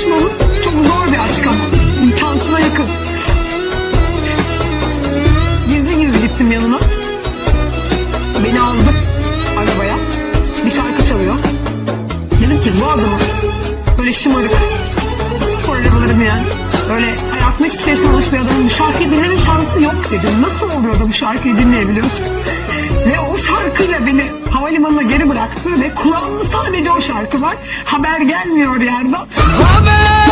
tanışmamız çok zor bir aşk ama. İmkansıza yakın. Gizli gizli gittim yanına. Beni aldı arabaya. Bir şarkı çalıyor. Dedim ki bu adamı böyle şımarık spor arabalarım yani. Böyle hayatında hiçbir şey yaşamamış bir adamın bu şarkıyı dinleme şansı yok dedim. Nasıl oluyor da bu şarkıyı dinleyebiliyorsun? Ve o şarkıyla beni havalimanına geri bıraktı ve kulağımda sadece o şarkı var. Haber gelmiyor yerden. Haber